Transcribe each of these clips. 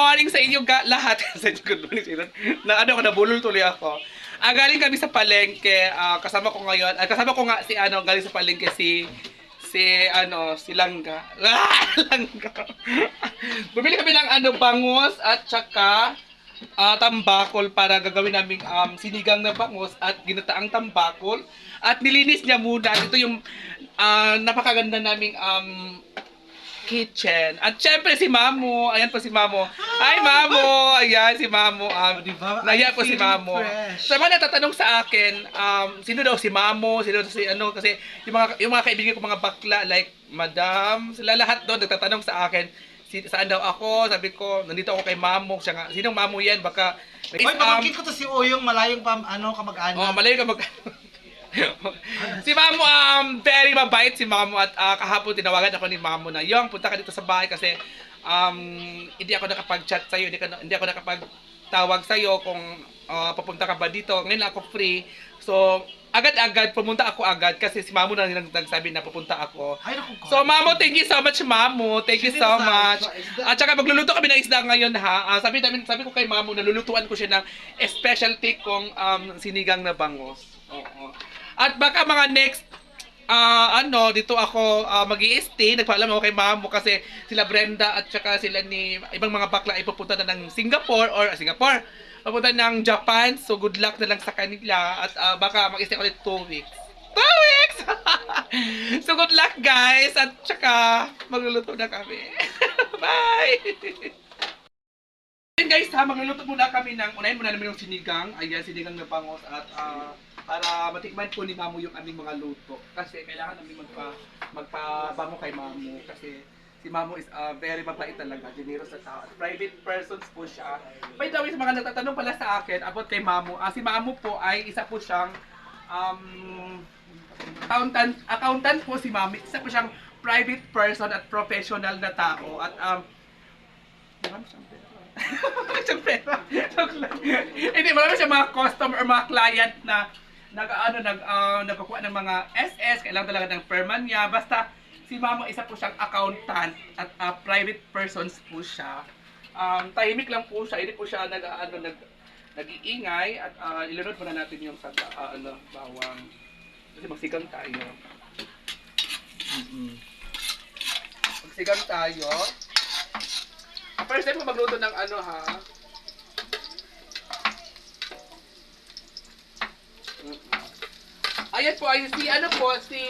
morning sa inyo lahat. sa inyo, good morning sa inyo. Na ano ko nabulol tuloy ako. Ah, galing kami sa palengke. Ah, kasama ko ngayon. Ah, kasama ko nga si ano, galing sa palengke si si ano, si Langga. Ah, Langga. Bumili kami ng ano, bangus at saka ah, tambakol para gagawin naming um, sinigang na bangus at ginataang tambakol. At nilinis niya muna. Ito yung ah, napakaganda naming um, kitchen. At syempre si Mamo. Ayan po si Mamo. Hi Mamo! Ayan si Mamo. Um, Di ba? Naya I'm po si Mamo. Sa mga natatanong sa akin, um, sino daw si Mamo, sino daw si ano, kasi yung mga, yung mga kaibigan ko mga bakla, like Madam, sila lahat doon nagtatanong sa akin, si, saan daw ako, sabi ko, nandito ako kay Mamo, siya nga, sinong Mamo yan, baka, Oy, pamangkin ko to si Oyong, malayong pam, ano, kamag-anak. Oh, malayo ka mag... si Mamo, um, very mabait si Mamo at ah, kahapon tinawagan ako ni Mamo na, Yung, punta ka dito sa bahay kasi um, hindi ako nakapag-chat sa'yo, hindi, ka, hindi ako nakapag-tawag sa'yo kung ah, papunta ka ba dito. Ngayon ako free. So, agad-agad, pumunta ako agad kasi si Mamo na nang nagsabi na pupunta ako. Ay, naku, So, Mamo, thank you so much, Mamo. Thank you so much. At saka magluluto kami ng isda ngayon, ha. Ah, sabi namin, sabi ko kay Mamo, nalulutuan ko siya ng specialty kong um, sinigang na bangos. Oo. At baka mga next ah ano, dito ako uh, mag stay Nagpaalam ako kay Mamo kasi sila Brenda at saka sila ni ibang mga bakla ay pupunta na ng Singapore or ah, Singapore. Pupunta ng Japan. So good luck na lang sa kanila at ah, baka mag-stay ulit 2 weeks. 2 weeks! so good luck guys at saka magluluto na kami. Bye! Ayun guys ha, magluluto muna kami ng, unahin muna namin yung sinigang. Ayan, sinigang na bangos at ah, para matikman po ni Mamo yung aming mga luto. Kasi kailangan namin magpa, magpabango kay Mamo. Kasi si Mamo is ah, very mabait talaga, generous sa tao. At Private persons po siya. By the way, sa mga nagtatanong pala sa akin about kay Mamo, ah, si Mamo po ay isa po siyang um, accountant, accountant po si Mami. Isa po siyang private person at professional na tao. At um, marami siyang pera. Marami siyang pera. Hindi, marami siyang mga customer or mga client na nag ano nag uh, nagkukuha ng mga SS, kailangan talaga ng perman niya. Basta si Mama isa po siyang accountant at uh, private persons po siya. Um, tahimik lang po siya, hindi po siya nag ano nag nag-iingay at uh, ilunod muna natin yung sa uh, ano, bawang kasi magsigang tayo. Mm-mm. Magsigang tayo. First time ko magluto ng ano ha. Ayan po ay si ano po si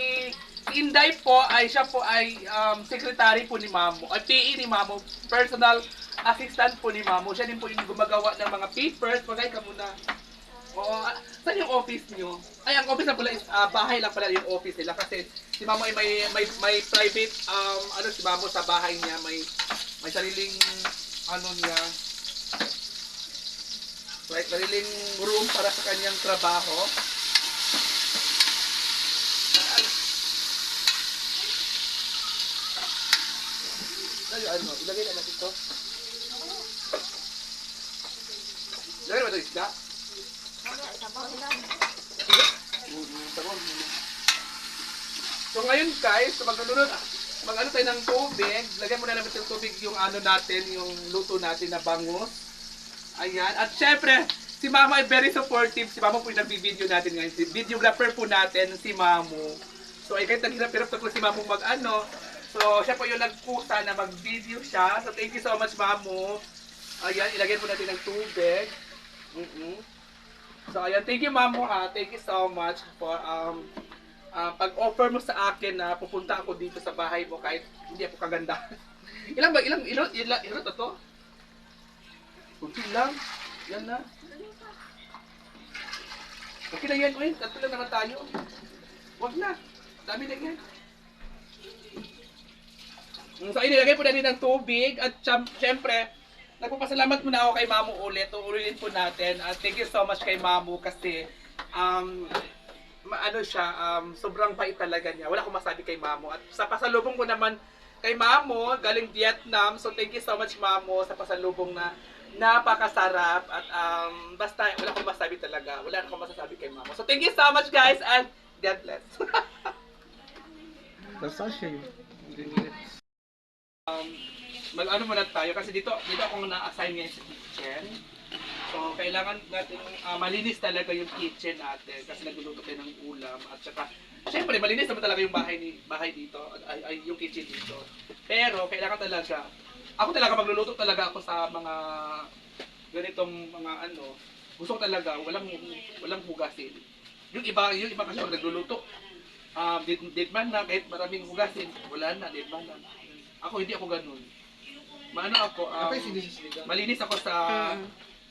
Inday po ay siya po ay um, secretary po ni Mamo. At PE ni Mamo, personal assistant po ni Mamo. Siya din po yung gumagawa ng mga papers. Magay ka muna. Oo, ah, saan yung office nyo? Ay, ang office na pala is ah, bahay lang pala yung office nila kasi si Mamo ay may may may private um ano si Mamo sa bahay niya may may sariling ano niya like sariling room para sa kanyang trabaho. Ano, ano, ilagay na natin ito. Ilagay na ba ito isda? So ngayon guys, so maglulunod, mag ano tayo ng tubig, lagyan muna namin ng tubig yung ano natin, yung luto natin na bangus. Ayan, at syempre, si Mama ay very supportive. Si Mama po yung nagbi-video natin ngayon. Si videographer po natin, si Mamu. So ay kahit naghirap-hirap na po si Mamu mag ano. So siya po yung nagpusa na mag-video siya. So thank you so much Mamu. Ayan, ilagyan po natin ng tubig. mm So ayan, thank you Mamu ha. Thank you so much for um ah, pag-offer mo sa akin na pupunta ako dito sa bahay mo kahit hindi ako kaganda. ilang ba? Ilang, ilang, ilang, ilang, to? Kunti lang. Yan na. Okay na yan, uy. Tatlo lang naman tayo. Wag na. Dami na yan. So, inilagay po natin ng tubig at syem- syempre, nagpapasalamat muna ako kay Mamu ulit. Uulitin po natin. At thank you so much kay Mamu kasi um, ma- ano siya, um, sobrang bait talaga niya. Wala akong masabi kay Mamu. At sa pasalubong ko naman kay Mamu, galing Vietnam. So thank you so much Mamu sa pasalubong na napakasarap. At um, basta wala akong masabi talaga. Wala akong masasabi kay Mamu. So thank you so much guys and God bless. That's siya yun. Um, mag ano muna tayo kasi dito dito ako na-assign ngayon sa kitchen. So, kailangan natin ah, malinis talaga yung kitchen natin kasi nagluluto tayo ng ulam at saka syempre malinis naman talaga yung bahay ni bahay dito ay, ay yung kitchen dito. Pero kailangan talaga ako talaga magluluto talaga ako sa mga ganitong mga ano gusto ko talaga walang walang hugasin. Yung iba yung iba kasi nagluluto um, did, did man na kahit maraming hugasin wala na did man na. Ako hindi ako ganun. Maano ako um, malinis ako sa Mm.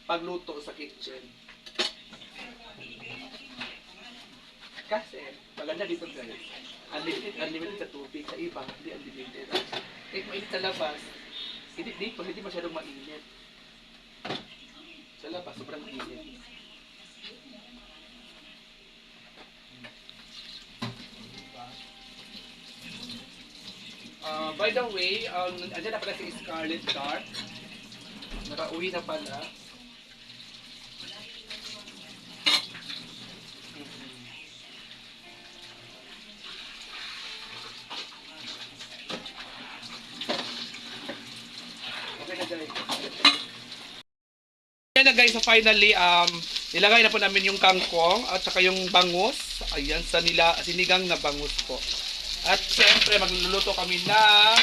pagluto sa kitchen. Kasi, maganda dito guys. Unlimited, unlimited sa tubig. Sa iba, hindi unlimited. Kahit mainit sa labas, hindi dito, hindi masyadong mainit. Sa labas, sobrang mainit. Uh, by the way, um, andyan na pala si Scarlett Dark. Nakauwi na pala. Ayan na guys, so finally, um, nilagay na po namin yung kangkong at saka yung bangus. Ayan, sa nila, sinigang na bangus po. At siyempre, magluluto kami ng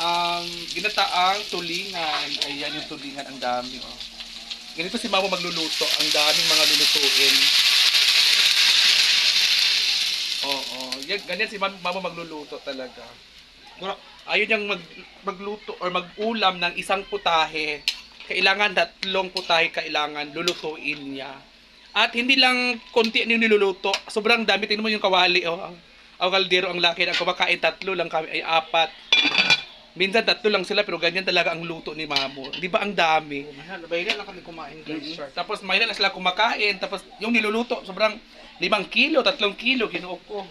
um, ginataang tulingan. Ayan yung tulingan, ang dami. Oh. Ganito si Mamo magluluto. Ang daming mga lulutuin. Oo, yan, ganyan si Mam- Mamo magluluto talaga. Ayun yung mag, magluto or mag-ulam ng isang putahe. Kailangan tatlong putahe kailangan lulutuin niya. At hindi lang konti yung niluluto. Sobrang dami. Tingnan mo yung kawali. Oh. Ang, ang kaldero, ang laki. Ang kumakain tatlo lang kami. Ay apat. Minsan tatlo lang sila pero ganyan talaga ang luto ni Mamo. Di ba ang dami? Mahal, bayan lang kami kumain guys. Mhm. Tapos may na sila kumakain. Tapos yung niluluto, sobrang limang kilo, tatlong kilo, kinuok ko.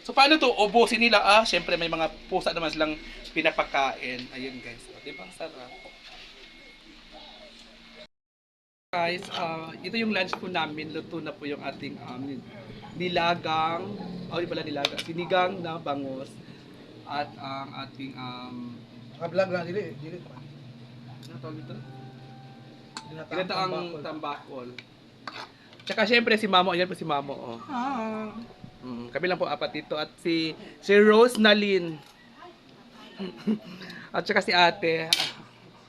So paano to? Ubusin nila. Ah, syempre may mga pusa naman silang pinapakain. Ayun guys. O, di ba? Ang sarap. Guys, ah, ito yung lunch po namin. Luto na po yung ating um, nilagang, oh, di pala nilagang, sinigang na bangus. At ang ating, um, Naka-vlog lang, dili, dili. ano tawag ito? Ginataang Ginataang tambakol. Tsaka syempre si Mamo, ayan po si Mamo. Oh. Ah. Mm, kami lang po apat dito at si si Rose Nalin. at saka si Ate.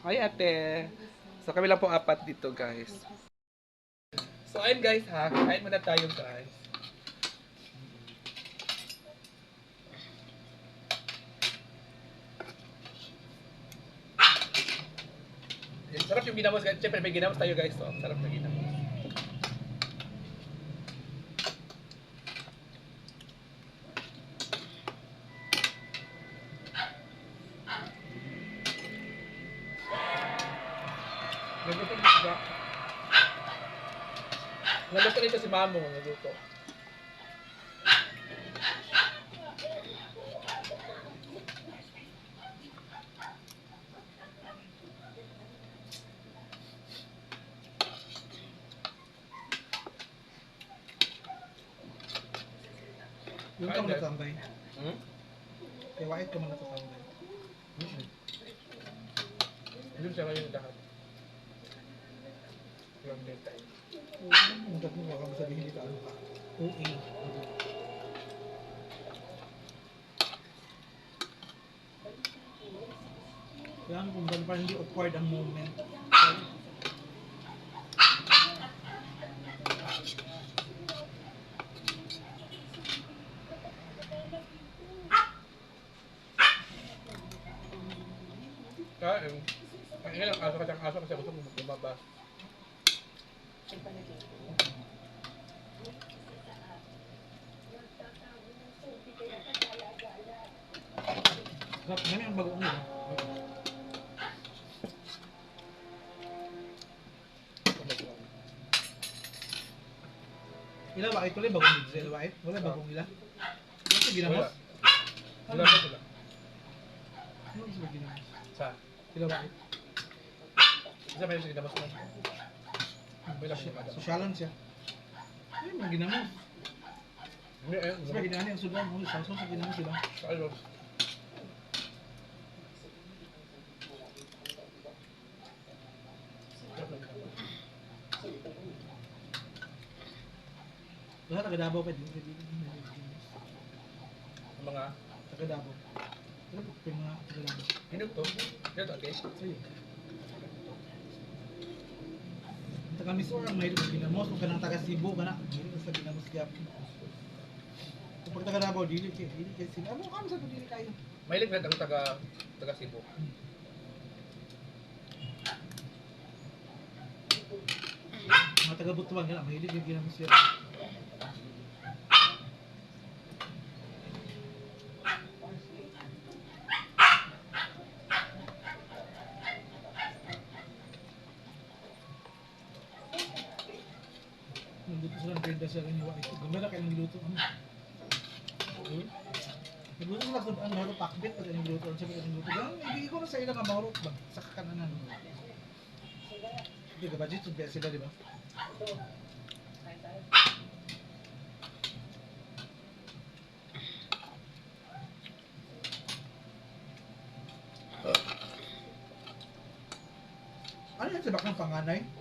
Hi Ate. So kami lang po apat dito guys. So ayun guys ha, kain muna tayo guys. Sarap yung ginamos guys. Siyempre may ginamos tayo guys. So, sarap na ginamos. Nagluto rin siya. Nagluto rin ito si Mamo. Nagluto. Yung ka mo natambay. Hmm? Kaya white ka mo natatambay. Yun siya ngayon lahat. Yung detail. Ang dati mo, baka masabihin dito ano ka. Oo. Kaya kung ganun pa hindi awkward ang moment. Kain. Ang ilang aso ka siyang aso kasi gusto mo lumabas. Sarap, ganyan ang bago nila. Ila ba ito lang bagong nila? Ila ba? Wala bagong nila? Ano ginamos? Wala na sila. Ano ginamos? Sa? Sila ba? Isa pa yung sige labas lang. Bila siya. Sosyalan siya. Ay, mga ginamos. Hindi, eh. Sa mga ginani, ang sudan. Ang sasaw sa ginamos sila. Sa alos. Wala, taga-dabaw pa din. Mga? Taga-dabaw. Ano po yung mga taga-dabaw? Davao? hinug to. Dito, okay. Ang taga Misor sa ginamos. Kung kanang taga Cebu ka na, ka sa ginamos kaya. Kung pag taga Davao, dili kay dili kay sila. Ano kami sa dili kayo? Mahilig na ang taga, taga Cebu. Mga taga Butuan ka na, mahilig yung ginamos kaya. Sila kaniwa ito. Gumala kayo ng niluto. Ano? Okay. Nagluto sila sa ano, ano, pakbit pati ng niluto. Ang sabi ko niluto. Ganun, ibigay ko na sa ilang amahurot ba? Sa kakananan. Hindi ka budget, sumpiya sila, di ba? Ano yan sa bakang panganay?